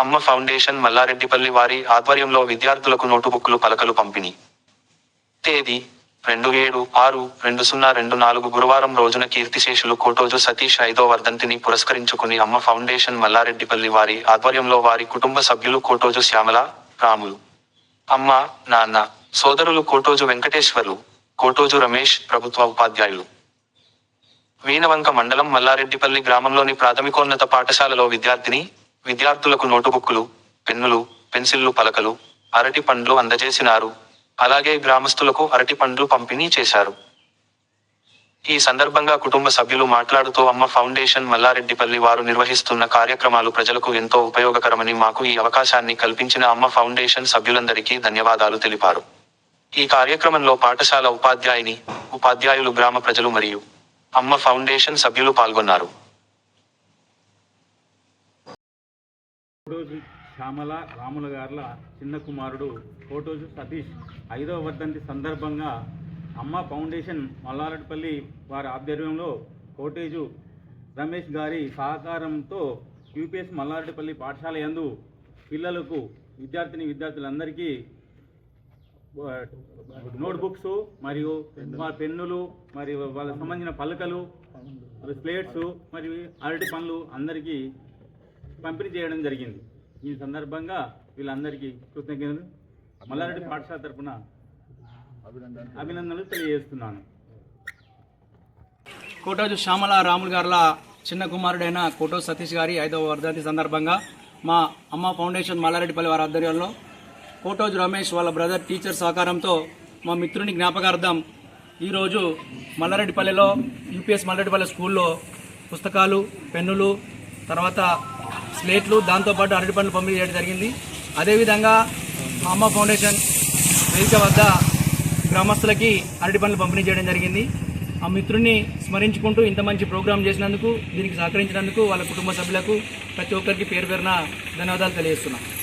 అమ్మ ఫౌండేషన్ మల్లారెడ్డిపల్లి వారి ఆధ్వర్యంలో విద్యార్థులకు నోటుబుక్లు పలకలు పంపిణీ. తేదీ రెండు ఏడు ఆరు రెండు సున్నా రెండు నాలుగు గురువారం రోజున కీర్తిశేషులు కోటోజు సతీష్ ఐదో వర్ధంతిని పురస్కరించుకుని అమ్మ ఫౌండేషన్ మల్లారెడ్డిపల్లి వారి ఆధ్వర్యంలో వారి కుటుంబ సభ్యులు కోటోజు శ్యామల రాములు. అమ్మ నాన్న సోదరులు కోటోజు వెంకటేశ్వర్లు కోటోజు రమేష్ ప్రభుత్వ ఉపాధ్యాయులు. వీణవంక మండలం మల్లారెడ్డిపల్లి గ్రామంలోని ప్రాథమికోన్నత పాఠశాలలో విద్యార్థిని విద్యార్థులకు నోటుబుక్కులు పెన్నులు పెన్సిళ్ళు పలకలు అరటి పండ్లు అందజేసినారు. అలాగే గ్రామస్తులకు అరటి పండ్లు పంపిణీ చేశారు. ఈ సందర్భంగా కుటుంబ సభ్యులు మాట్లాడుతూ అమ్మ ఫౌండేషన్ మల్లారెడ్డిపల్లి వారు నిర్వహిస్తున్న కార్యక్రమాలు ప్రజలకు ఎంతో ఉపయోగకరమని మాకు ఈ అవకాశాన్ని కల్పించిన అమ్మ ఫౌండేషన్ సభ్యులందరికీ ధన్యవాదాలు తెలిపారు. ఈ కార్యక్రమంలో పాఠశాల ఉపాధ్యాయుని ఉపాధ్యాయులు గ్రామ ప్రజలు మరియు అమ్మ ఫౌండేషన్ సభ్యులు పాల్గొన్నారు. ఫోటోజు శ్యామల రాముల గారుల చిన్న కుమారుడు ఫోటోజు సతీష్ ఐదవ వర్ధంతి సందర్భంగా అమ్మ ఫౌండేషన్ మల్లారెడ్డిపల్లి వారి ఆధ్వర్యంలో కోటేజు రమేష్ గారి సహకారంతో యూపీఎస్ మల్లారెడ్డిపల్లి పాఠశాల యందు పిల్లలకు విద్యార్థిని విద్యార్థులందరికీ నోట్బుక్స్ మరియు వాళ్ళ పెన్నులు మరియు వాళ్ళకి సంబంధించిన పలకలు ప్లేట్స్ మరియు అరటి పనులు అందరికీ పంపిణీ చేయడం జరిగింది. ఈ సందర్భంగా వీళ్ళందరికీ కృతజ్ఞతలు. మల్లారెడ్డి పాఠశాల తరఫున అభినందనలు తెలియజేస్తున్నాను. కోటోజు శ్యామల రాములు గారుల చిన్న కుమారుడైన కోటో సతీష్ గారి ఐదవ వర్ధంతి సందర్భంగా మా అమ్మ ఫౌండేషన్ మల్లారెడ్డిపల్లి వారి ఆధ్వర్యంలో కోటోజు రమేష్ వాళ్ళ బ్రదర్ టీచర్ సహకారంతో మా మిత్రుని జ్ఞాపకార్థం ఈరోజు మల్లారెడ్డిపల్లిలో యూపీఎస్ మల్లారెడ్డిపల్లి స్కూల్లో పుస్తకాలు పెన్నులు తర్వాత స్లేట్లు దాంతోపాటు అరటి పండ్లు పంపిణీ చేయడం జరిగింది. అదేవిధంగా అమ్మ ఫౌండేషన్ వేదిక వద్ద గ్రామస్తులకి అరటి పండ్లు పంపిణీ చేయడం జరిగింది. ఆ మిత్రుడిని స్మరించుకుంటూ ఇంత మంచి ప్రోగ్రాం చేసినందుకు దీనికి సహకరించినందుకు వాళ్ళ కుటుంబ సభ్యులకు ప్రతి ఒక్కరికి పేరు పేరున ధన్యవాదాలు తెలియజేస్తున్నాను